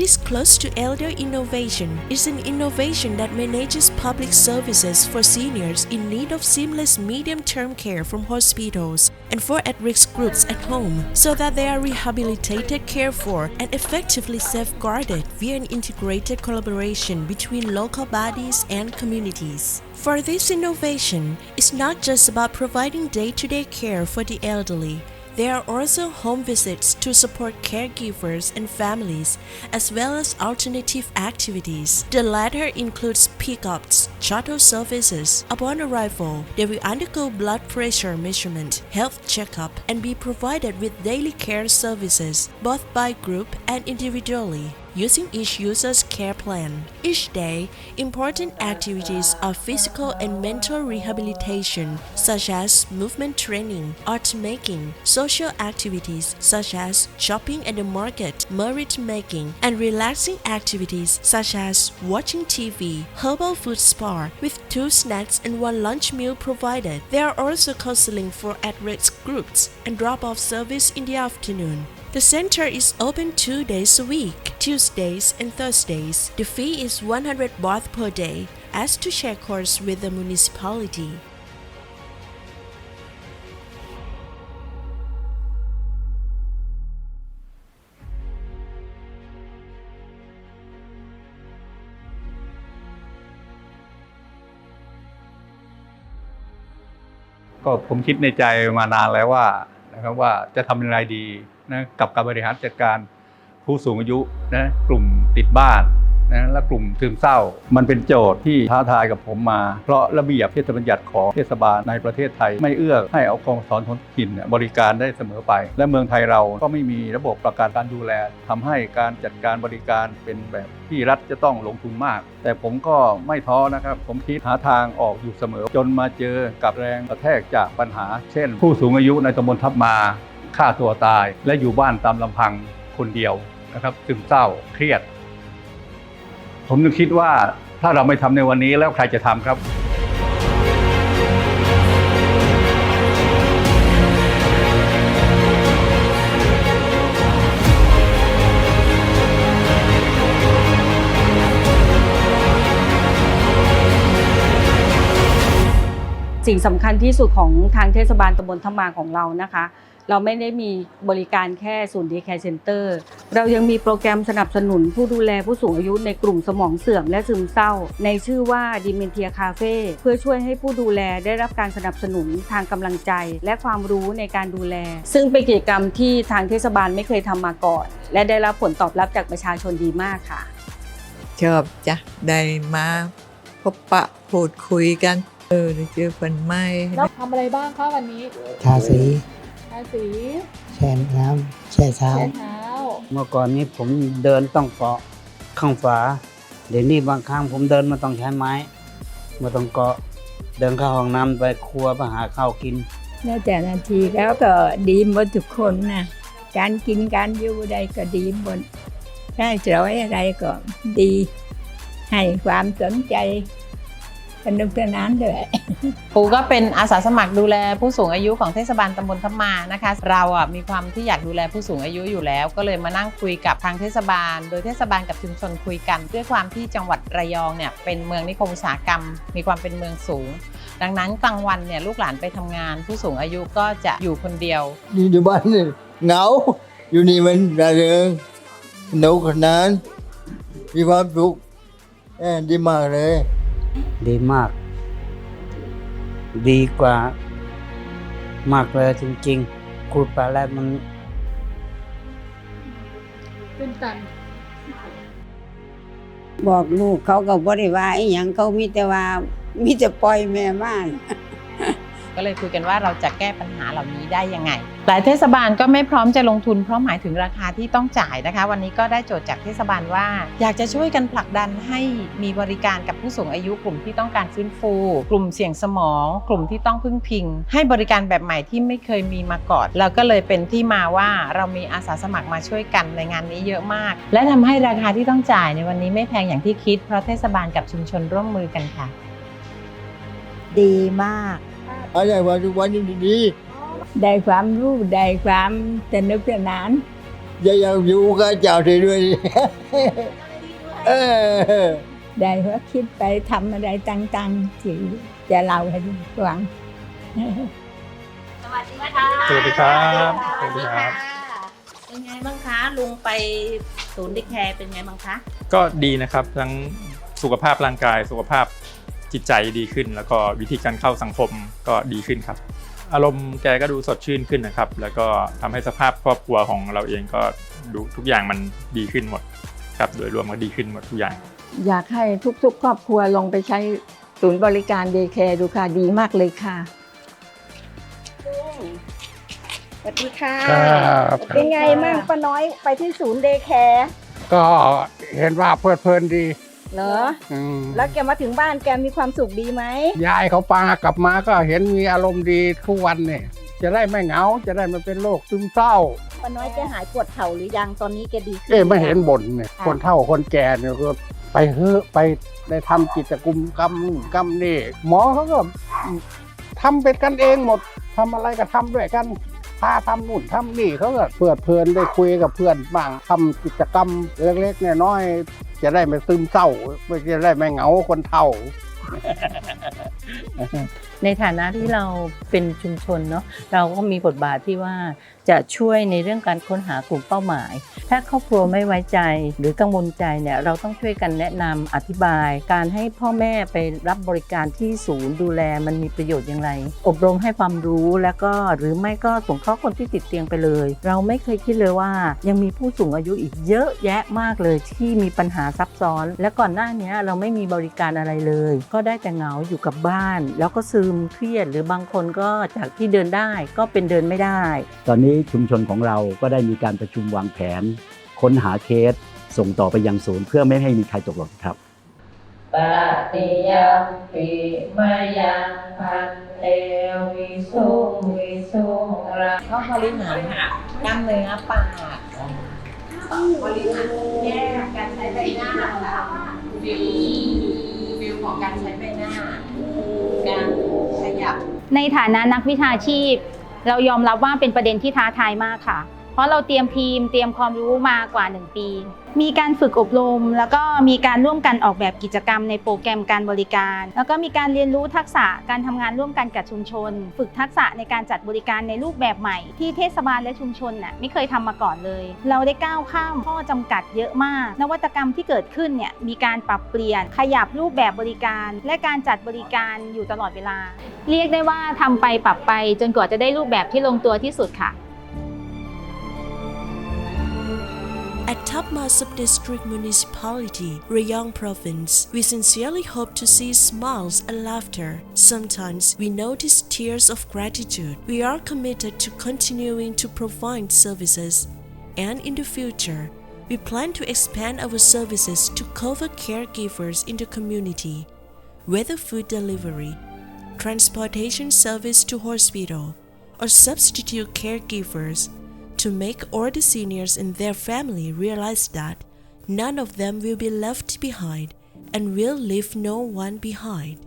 This Close to Elder innovation is an innovation that manages public services for seniors in need of seamless medium term care from hospitals and for at risk groups at home so that they are rehabilitated, cared for, and effectively safeguarded via an integrated collaboration between local bodies and communities. For this innovation, it's not just about providing day to day care for the elderly. There are also home visits to support caregivers and families, as well as alternative activities. The latter includes pickups, shuttle services. Upon arrival, they will undergo blood pressure measurement, health checkup, and be provided with daily care services, both by group and individually using each user's care plan. Each day, important activities of physical and mental rehabilitation, such as movement training, art making, social activities such as shopping at the market, merit making, and relaxing activities such as watching TV, herbal food spa with two snacks and one lunch meal provided. There are also counseling for at-risk groups and drop-off service in the afternoon. The center is open two days a week, Tuesdays and Thursdays. The fee is 100 baht per day, as to share course with the municipality. ก็ผมคิดในใจมานานแล้วว่า นะครับว่าจะทำอย่างไรดีนะกับการบริหารจัดการผู้สูงอายุนะกลุ่มติดบ้าน นะและกลุ่มซึมเศร้า มันเป็นโจทย์ที่ท้าทายกับผมมา เพราะระเบียบเทศบัญญัติของเทศบาลในประเทศไทย ไม่เอื้อให้เอากองสอนท้องถิ่นเนี่ยบริการได้เสมอไป และเมืองไทยเราก็ไม่มีระบบประกันการดูแลทำให้การจัดการบริการเป็นแบบที่รัฐจะต้องลงทุนมาก แต่ผมก็ไม่ท้อนะครับ ผมคิดหาทางออกอยู่เสมอ จนมาเจอกับแรงกระแทกจากปัญหา เช่น ผู้สูงอายุในตำบลทับมาฆ่าตัวตาย และอยู่บ้านตามลำพังคนเดียวนะครับซึมเศร้าเครียด ผมนึกคิดว่าถ้าเราไม่ทำในวันนี้แล้วใครจะทำครับ สิ่งสำคัญที่สุดของทางเทศบาลตำบลทมาของเรานะคะ เราไม่ได้มีบริการแค่ศูนย์ดีแคร์เซ็นเตอร์เรายังมีโปรแกรมสนับสนุนผู้ดูแลผู้สูงอายุในกลุ่มสมองเสื่อมและซึมเศร้า ในชื่อว่าดิเมนเทียคาเฟ่เพื่อช่วยให้ผู้ดูแลได้รับการสนับสนุนทางกำลังใจ และความรู้ในการดูแล ซึ่งเป็นกิจกรรมที่ทางเทศบาลไม่เคยทำมาก่อน และได้รับผลตอบรับจากประชาชนดีมากค่ะ ชอบจ้ะได้มาพบปะพูดคุยกัน เออได้เจอคนใหม่แล้วทำอะไรบ้างคะวันนี้ ทาสีทา สีแช่น้ำแช่เท้าเช็ดเท้า เมื่อก่อนนี้ผมเดินต้องเกาะข้างฝา เดี๋ยวนี้บางครั้งผมเดินมาต้องใช้ไม้มาต้องเกาะเดินเข้าห้องน้ำไปครัวไปหาข้าวกิน แล้วแต่นาทีแล้วก็ดีหมดทุกคนนะการกินการอยู่ใดก็ดีหมดได้ร้อยอะไรก็ดี ให้ความสนใจ สนุกสนานด้วย ปูก็เป็นอาสาสมัครดูแลผู้สูงอายุของเทศบาลตำบลทับมานะคะ เราอะมีความที่อยากดูแลผู้สูงอายุอยู่แล้ว ก็เลยมานั่งคุยกับทางเทศบาล โดยเทศบาลกับชุมชนคุยกัน ด้วยความที่จังหวัดระยองเนี่ยเป็นเมืองนิคมอุตสาหกรรม มีความเป็นเมืองสูง ดังนั้นกลางวันเนี่ยลูกหลานไปทำงาน ผู้สูงอายุก็จะอยู่คนเดียวนี่อยู่บ้านนี่เหงาอยู่นี่มันระเริงสนุกสนานมีความสุขเออดีมากเลย ดีมาก ดีกว่ามากเลยจริงๆคุยไปแล้วมัน เป็นตัน บอกลูกเขาก็บ่ได้ว่าอีหยังเขามีแต่ว่ามีแต่ปล่อยแม่ม่าน ก็เลยคุยกันว่าเราจะแก้ปัญหาเหล่านี้ได้ยังไง หลายเทศบาลก็ไม่พร้อมจะลงทุนเพราะหมายถึงราคาที่ต้องจ่ายนะคะ วันนี้ก็ได้โจทย์จากเทศบาลว่า อยากจะช่วยกันผลักดันให้มีบริการกับผู้สูงอายุกลุ่มที่ต้องการฟื้นฟู กลุ่มเสี่ยงสมอง กลุ่มที่ต้องพึ่งพิง ให้บริการแบบใหม่ที่ไม่เคยมีมาก่อนเราก็เลยเป็นที่มาว่าเรามีอาสาสมัครมาช่วยกันในงานนี้เยอะมาก และทำให้ราคาที่ต้องจ่ายในวันนี้ไม่แพงอย่างที่คิดเพราะเทศบาลกับชุมชนร่วมมือกันค่ะ ดีมาก อะไรว่าทุกวันนี้ดีได้ความรู้ได้ความสนุกสนานจะอยากอยู่กับเจ้าเธอด้วยดิเออได้ว่าคิดไปทำอะไรต่างๆที่จะเล่าให้ฟังสวัสดีค่ะสวัสดีครับสวัสดีค่ะสวัสดีครับเป็นไงบ้างคะลุงไปศูนย์เด็กแคร์เป็นไงบ้างคะก็ดีนะครับทั้งสุขภาพร่างกายสุขภาพ จิตใจดีขึ้น แล้วก็วิธีการเข้าสังคมก็ดีขึ้นครับ อารมณ์แกก็ดูสดชื่นขึ้นนะครับ แล้วก็ทำให้สภาพครอบครัวของเราเองก็ดูทุกอย่างมันดีขึ้นหมดครับโดยรวมก็ดีขึ้นหมดทุกอย่าง อยากให้ทุกๆ ครอบครัวลองไปใช้ศูนย์บริการเดย์แคร์ดูค่ะดีมากเลยค่ะสวัสดีค่ะ ครับเป็นไงมั่งป้าน้อยไปที่ศูนย์เด็กแคร์ก็เห็นว่าเพลิดเพลินดี เหรอ อืมแล้วแกมาถึงบ้านแกมีความสุขดีไหม ยายเขาปากลับมาก็เห็นมีอารมณ์ดีทุกวันเนี่ยจะได้ไม่เหงาจะได้ไม่เป็นโรคซึมเศร้า ป้าน้อยแกหายปวดเข่าหรือยังตอนนี้แกดีขึ้นเอ๊ะไม่รือยังเห็นบ่นเนี่ยค่ะคนเฒ่าคนแก่เนี่ยก็ไปเฮ้อะไปได้ทำกิจกรรมกรรมนู่นกรรมนี่หมอเขาก็ทำเป็นกันเองหมดทำอะไรก็ทำด้วยกันพาทำนู่นทำนี่เขาก็เพลิดเพลินได้คุยกับเพื่อนบ้างทำกิจกรรมเล็กๆน้อยๆ จะได้ไม่ซึมเศร้าไม่จะได้ไม่เหงาคนเฒ่า ในฐานะที่เราเป็นชุมชนเนาะเราก็มีบทบาทที่ว่าจะช่วยในเรื่องการค้นหากลุ่มเป้าหมาย ถ้าครอบครัวไม่ไว้ใจหรือกังวลใจเนี่ยเราต้องช่วยกันแนะนำอธิบาย การให้พ่อแม่ไปรับบริการที่ศูนย์ดูแลมันมีประโยชน์อย่างไร อบรมให้ความรู้แล้วก็หรือไม่ก็ส่งข้าคนที่ติดเตียงไปเลย เราไม่เคยคิดเลยว่า ยังมีผู้สูงอายุอีกเยอะแยะมากเลยที่มีปัญหาซับซ้อน และก่อนหน้านี้เราไม่มีบริการอะไรเลย ก็ได้แต่เหงาอยู่กับบ้าน แล้วก็ซึมเครียดหรือบางคนก็จากที่เดินได้ก็เป็นเดินไม่ได้ ตอนนี้ชุมชนของเราก็ได้มีการประชุมวางแผน ค้นหาเคสส่งต่อไปยังศูนย์เพื่อไม่ให้มีใครตกหล่นครับปฏิยังปิมายังพันเตวิสุงวิสุงราเขาบริหารกล้ามเนื้อปากบริหารแยกการใช้ใบหน้าฟิลฟิลของการใช้ใบหน้า การขยับ ในฐานะนักวิชาชีพ เรายอมรับว่าเป็นประเด็นที่ท้าทายมากค่ะ ราะเราเตรียมทีมเตรียมความรู้มากว่า 1 ปี มีการฝึกอบรม แล้วก็มีการร่วมกันออกแบบกิจกรรมในโปรแกรมการบริการ แล้วก็มีการเรียนรู้ทักษะการทำงานร่วมกันกับชุมชน ฝึกทักษะในการจัดบริการในรูปแบบใหม่ ที่เทศบาลและชุมชนน่ะไม่เคยทำมาก่อนเลย เราได้ก้าวข้ามข้อจำกัดเยอะมาก นวัตกรรมที่เกิดขึ้นเนี่ยมีการปรับเปลี่ยน ขยับรูปแบบบริการ และการจัดบริการอยู่ตลอดเวลา เรียกได้ว่าทำไปปรับไปจนกว่าจะได้รูปแบบที่ลงตัวที่สุดค่ะ Tapma Subdistrict Municipality, Rayong Province, we sincerely hope to see smiles and laughter. Sometimes we notice tears of gratitude. We are committed to continuing to provide services, and in the future, we plan to expand our services to cover caregivers in the community, whether food delivery, transportation service to hospital, or substitute caregivers to make all the seniors in their family realize that none of them will be left behind and will leave no one behind.